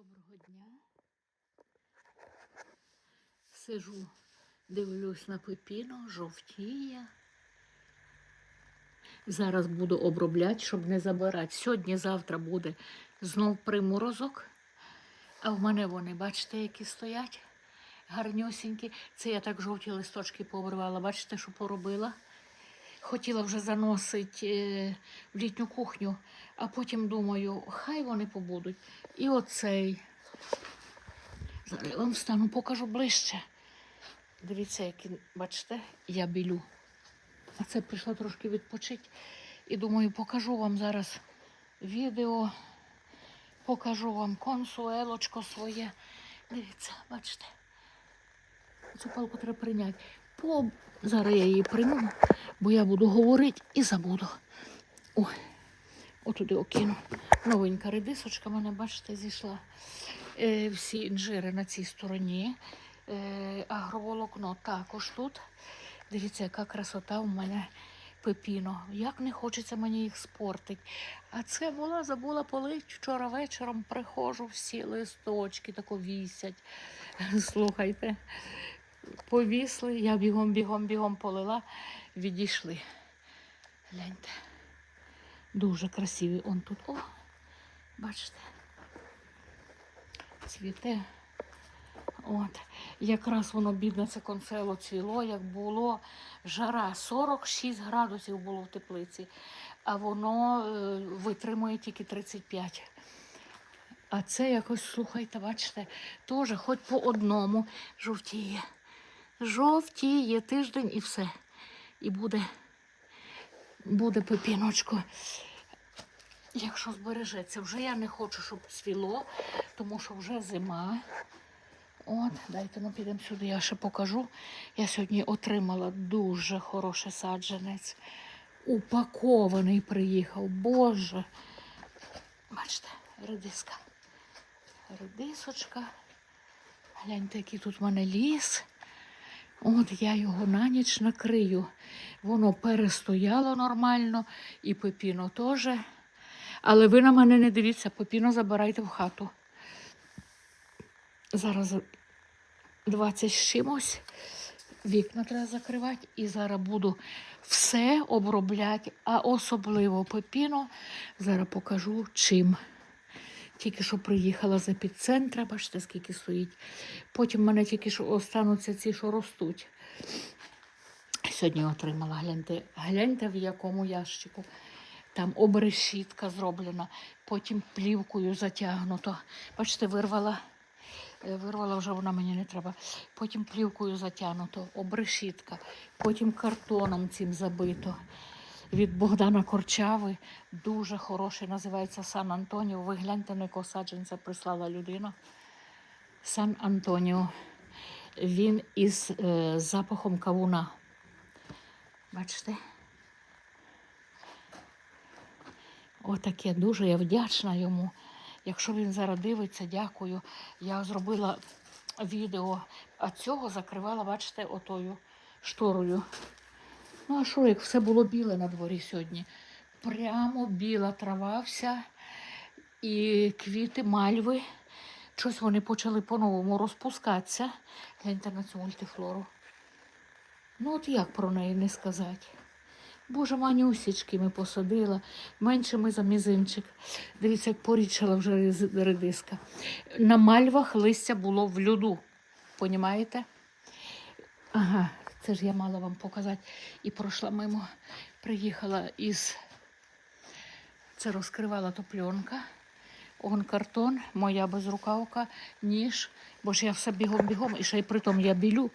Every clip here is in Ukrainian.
Доброго дня. Сижу, дивлюсь на пепіно, жовтіє. Зараз буду обробляти, щоб не забирати. Сьогодні-завтра буде знов приморозок. А в мене вони, бачите, які стоять гарнюсінькі. Це я так жовті листочки пообривала. Бачите, що поробила? Хотіла вже заносити е, в літню кухню, а потім думаю, хай вони побудуть. І оцей. Зараз я вам встану, покажу ближче. Дивіться, які, бачите, я білю. А це прийшла трошки відпочити. І думаю, покажу вам зараз відео, покажу вам консуелочко своє. Дивіться, бачите. Цю палку треба прийняти. По... Зараз я її прийму, бо я буду говорити і забуду. Ой, отуди окину. Новенька редисочка, в мене, бачите, зійшла. Е, всі інжири на цій стороні. Е, агроволокно також тут. Дивіться, яка красота у мене пепіно. Як не хочеться мені їх спортити. А це була, забула полить. Вчора вечором приходжу, всі листочки тако вісять. Слухайте, повісли, я бігом, бігом, бігом полила, відійшли. Гляньте. Дуже красиві. Он тут. О, бачите. Цвіте. От. Якраз воно бідне це консело цвіло, як було жара. 46 градусів було в теплиці, а воно е, витримує тільки 35. А це якось, слухайте, бачите, теж хоч по одному жовтіє. Жовтіє тиждень і все. І буде, буде пепіночко. Якщо збережеться, вже я не хочу, щоб цвіло, тому що вже зима. От, дайте ну підемо сюди, я ще покажу. Я сьогодні отримала дуже хороший саджанець. Упакований приїхав. Боже. Бачите, редиска. Редисочка. Гляньте, який тут в мене ліс. От я його на ніч накрию. Воно перестояло нормально, і пепіно теж. Але ви на мене не дивіться, пепіно забирайте в хату. Зараз 20 з чимось. Вікна треба закривати. І зараз буду все обробляти, а особливо пепіно. Зараз покажу чим. Тільки що приїхала з епіцентра, бачите, скільки стоїть. Потім в мене тільки що остануться ці, що ростуть. Сьогодні отримала, гляньте, гляньте в якому ящику. Там обрешітка зроблена, потім плівкою затягнуто. Бачите, вирвала, е, вирвала вже вона мені не треба. Потім плівкою затягнуто, обрешітка, потім картоном цим забито. Від Богдана Корчави дуже хороший, називається Сан Антоніо. Ви гляньте, на якого саджанця прислала людина. Сан Антоніо. Він із е, запахом кавуна. Бачите? Отаке дуже я вдячна йому. Якщо він зараз дивиться, дякую. Я зробила відео, а цього закривала, бачите, отою шторою. Ну, а що, як все було біле на дворі сьогодні? Прямо біла трава вся і квіти, мальви. Щось вони почали по-новому розпускатися. Гляньте на цю мультифлору. Ну, от як про неї не сказати? Боже, манюсічки ми посадила, меншими за мізинчик. Дивіться, як порічала вже редиска. На мальвах листя було в льоду. Понімаєте? Ага, це ж я мала вам показати. І пройшла мимо, приїхала із. Це розкривала топленка. Он картон, моя безрукавка, ніж, бо ж я все бігом-бігом, і ще й притом я білю.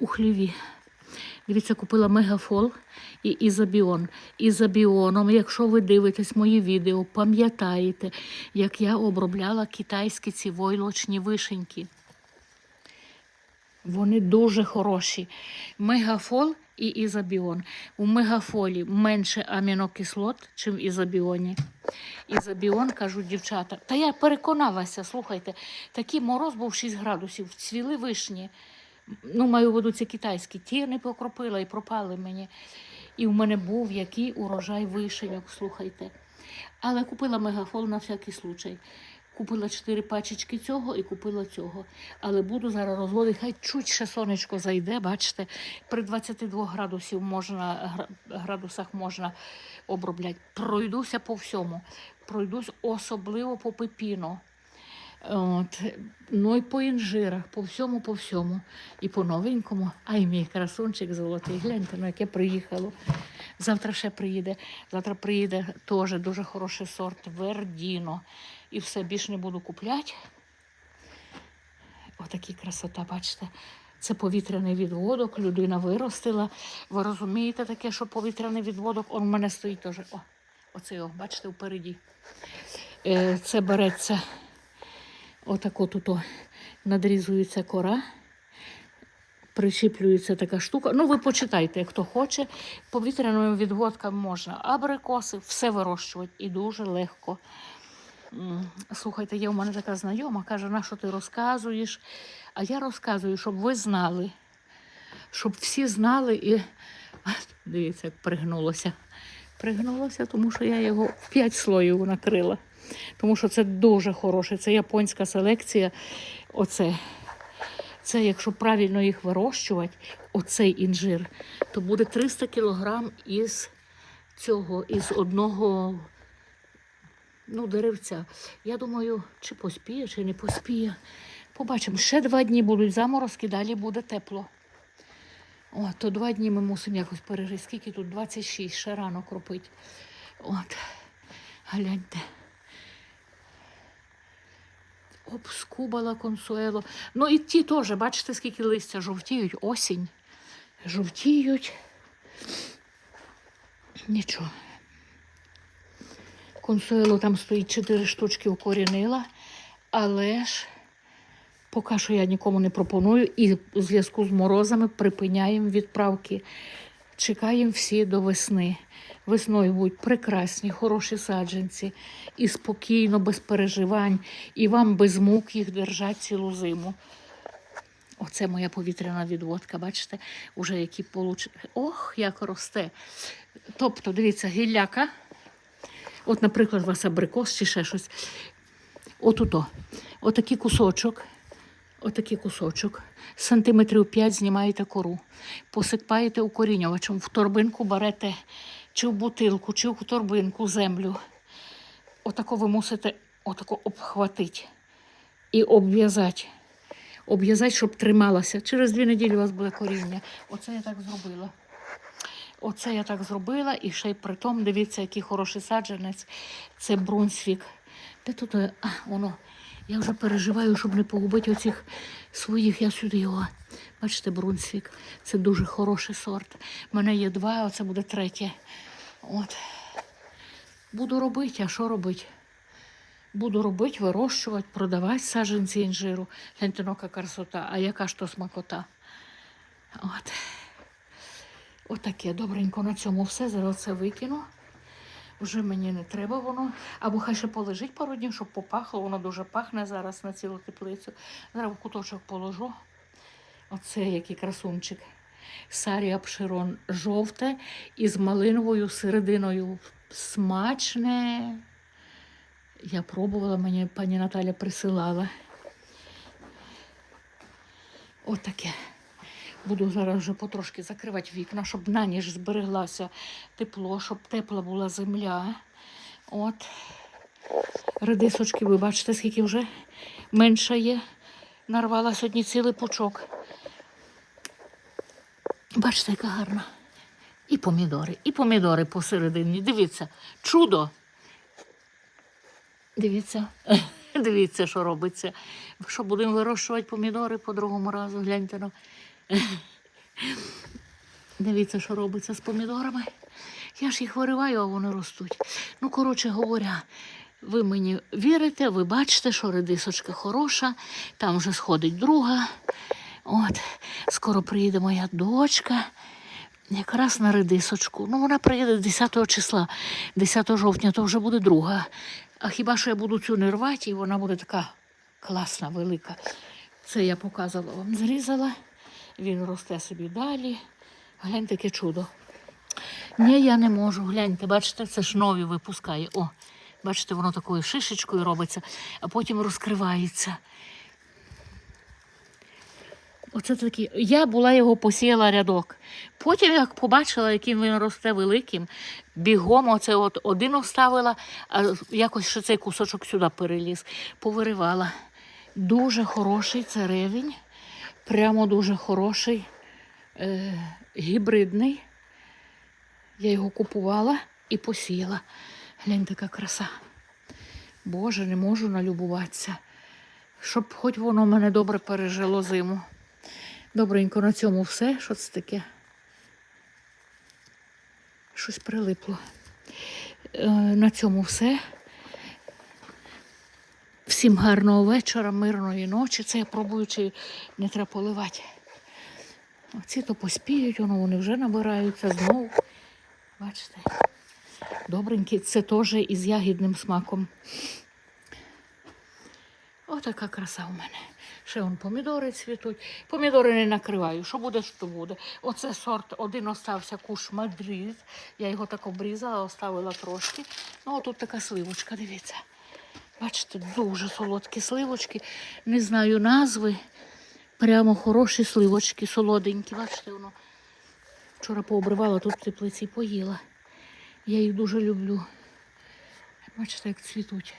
у хліві. Дивіться, купила мегафол і ізобіон. Ізобіоном, якщо ви дивитесь мої відео, пам'ятаєте, як я обробляла китайські ці войлочні вишеньки. Вони дуже хороші. Мегафол і ізобіон. У мегафолі менше амінокислот, ніж в ізобіоні. Ізобіон, кажуть дівчата. Та я переконалася, слухайте, такий мороз був 6 градусів, цвіли вишні. Ну, маю в виду, китайські. Ті не покропила і пропали мені. І в мене був який урожай вишеньок, слухайте. Але купила мегафон на всякий случай. Купила чотири пачечки цього і купила цього. Але буду зараз розводити, хай чуть ще сонечко зайде, бачите, при 22 градусів можна, градусах можна обробляти. Пройдуся по всьому. Пройдусь особливо по пепіно. От, ну і по інжирах, по всьому, по всьому. І по новенькому. Ай, мій красунчик золотий. Гляньте, ну яке приїхало. Завтра ще приїде. Завтра приїде теж дуже хороший сорт Вердіно. І все більше не буду купляти. Отакі красота, бачите. Це повітряний відводок, людина виростила. Ви розумієте таке, що повітряний відводок, он в мене стоїть теж. О, оце його, бачите, впереді. Е, Це береться отако тут надрізується кора, причіплюється така штука. Ну, ви почитайте, хто хоче. Повітряними відводками можна абрикоси, все вирощувати і дуже легко. Слухайте, є у мене така знайома, каже, на що ти розказуєш? А я розказую, щоб ви знали, щоб всі знали і дивіться, як пригнулося. Пригнулося, тому що я його в п'ять слоїв накрила. Тому що це дуже хороше, це японська селекція. Оце. Це, якщо правильно їх вирощувати, оцей інжир, то буде 300 кілограм із цього, із одного ну, деревця. Я думаю, чи поспіє, чи не поспіє. Побачимо. Ще два дні будуть заморозки, далі буде тепло. О, то два дні ми мусимо якось пережити. Скільки тут? 26, ще рано кропить. От, гляньте. Обскубала консуело. Ну і ті теж, бачите, скільки листя жовтіють, осінь. Жовтіють. Нічого. Консуело там стоїть чотири штучки укорінила, але ж поки що я нікому не пропоную і у зв'язку з морозами припиняємо відправки. Чекаємо всі до весни. Весною будуть прекрасні, хороші саджанці, і спокійно, без переживань, і вам без мук їх держать цілу зиму. Оце моя повітряна відводка, бачите, уже які получ... Ох, як росте. Тобто, дивіться, гілляка. От, наприклад, у вас абрикос чи ще щось. Отуто. Отакий кусочок. Отакий кусочок. Сантиметрів 5 знімаєте кору. Посипаєте укорінювачем. В торбинку берете чи в бутилку, чи в торбинку землю. Отако ви мусите отако обхватити і обв'язати. Обв'язати, щоб трималася. Через дві неділі у вас буде коріння. Оце я так зробила. Оце я так зробила, і ще й при тому, дивіться, який хороший саджанець. Це Брунсвік. Де тут е, а, воно? Я вже переживаю, щоб не погубити оцих своїх. Я сюди його. Бачите, Брунсвік. Це дуже хороший сорт. У мене є два, це буде третє. От. Буду робити, а що робити? Буду робити, вирощувати, продавати саджанці інжиру. Гляньте, ну, яка красота, а яка ж то смакота. От. Отаке, добренько на цьому все. Зараз це викину. Вже мені не треба воно. Або хай ще полежить пару днів, щоб попахло. Воно дуже пахне зараз на цілу теплицю. Зараз в куточок положу. Оце який красунчик. Сарія пширон жовте із малиновою серединою. Смачне. Я пробувала, мені пані Наталя присилала. Отаке. Буду зараз вже потрошки закривати вікна, щоб на ніч збереглася тепло, щоб тепла була земля. От. Редисочки, ви бачите, скільки вже менше є. Нарвала сьогодні цілий пучок. Бачите, яка гарна. І помідори, і помідори посередині. Дивіться, чудо. Дивіться, дивіться, що робиться. Що будемо вирощувати помідори по другому разу, гляньте. Ну. Дивіться, що робиться з помідорами. Я ж їх вириваю, а вони ростуть. Ну, коротше говоря, ви мені вірите, ви бачите, що редисочка хороша, там вже сходить друга. От, скоро приїде моя дочка. Якраз на редисочку. Ну, вона приїде 10 числа, 10 жовтня, то вже буде друга. А хіба що я буду цю не рвати, і вона буде така класна, велика. Це я показувала вам, зрізала. Він росте собі далі. Гляньте, яке чудо. Ні, я не можу. Гляньте, бачите, це ж нові випускає. О, бачите, воно такою шишечкою робиться, а потім розкривається. Оце такі. Я була його посіяла рядок. Потім, як побачила, яким він росте великим, бігом оце от один оставила, а якось ще цей кусочок сюди переліз, повиривала. Дуже хороший це ревінь, прямо дуже хороший, е, гібридний. Я його купувала і посіяла. Глянь, така краса. Боже, не можу налюбуватися. Щоб хоч воно мене добре пережило зиму. Добренько, на цьому все. Що це таке? Щось прилипло. Е, на цьому все. Всім гарного вечора, мирної ночі. Це я пробую, чи не треба поливати. Оці то поспіють, воно вони вже набираються знову. Бачите? Добренькі, це теж із ягідним смаком. Отака краса у мене. Ще вон помідори цвітуть. Помідори не накриваю. Що буде, що буде. Оце сорт, один остався куш Мадрид. Я його так обрізала, оставила трошки. Ну, отут така сливочка, дивіться. Бачите, дуже солодкі сливочки. Не знаю назви. Прямо хороші сливочки, солоденькі. Бачите, воно. Вчора пообривала тут в теплиці поїла. Я їх дуже люблю. Бачите, як цвітуть.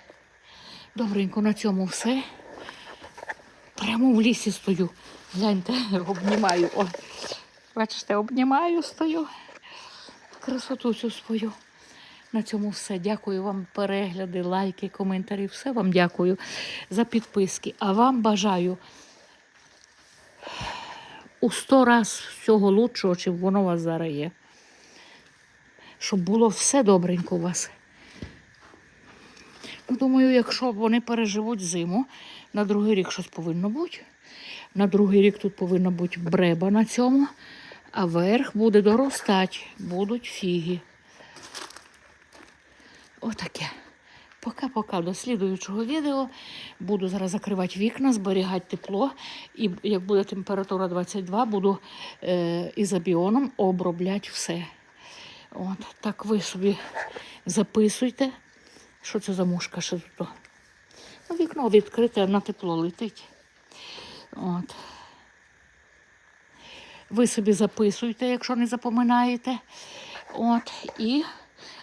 Добренько, на цьому все. Прямо в лісі стою. Гляньте, обнімаю. О, бачите, обнімаю, стою. Красоту цю свою. На цьому все. Дякую вам перегляди, лайки, коментарі. Все вам дякую за підписки. А вам бажаю у сто раз всього лучшого, чим воно у вас зараз є. Щоб було все добренько у вас. Ну, Думаю, якщо вони переживуть зиму, на другий рік щось повинно бути. На другий рік тут повинна бути бреба на цьому, а верх буде доростати, будуть фіги. Отаке. Пока-пока до слідуючого відео. Буду зараз закривати вікна, зберігати тепло. І як буде температура 22, буду е, ізобіоном обробляти все. От, так ви собі записуйте. Що це за мушка ще тут? Ну, вікно відкрите, на тепло летить. От. Ви собі записуйте, якщо не запоминаєте. От. І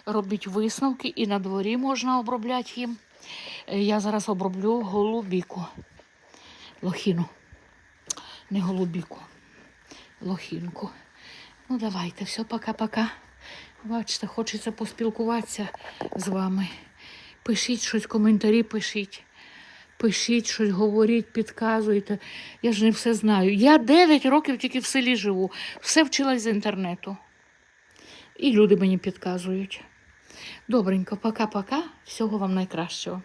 робіть висновки, і на дворі можна обробляти їм. Е, Я зараз оброблю голубіку. Лохіну. Не голубіку. Лохінку. Ну, давайте, все, пока-пока. Бачите, хочеться поспілкуватися з вами. Пишіть щось, коментарі пишіть. Пишіть щось, говоріть, підказуйте. Я ж не все знаю. Я 9 років тільки в селі живу. Все вчилась з інтернету. І люди мені підказують. Добренько, пока-пока. Всього вам найкращого.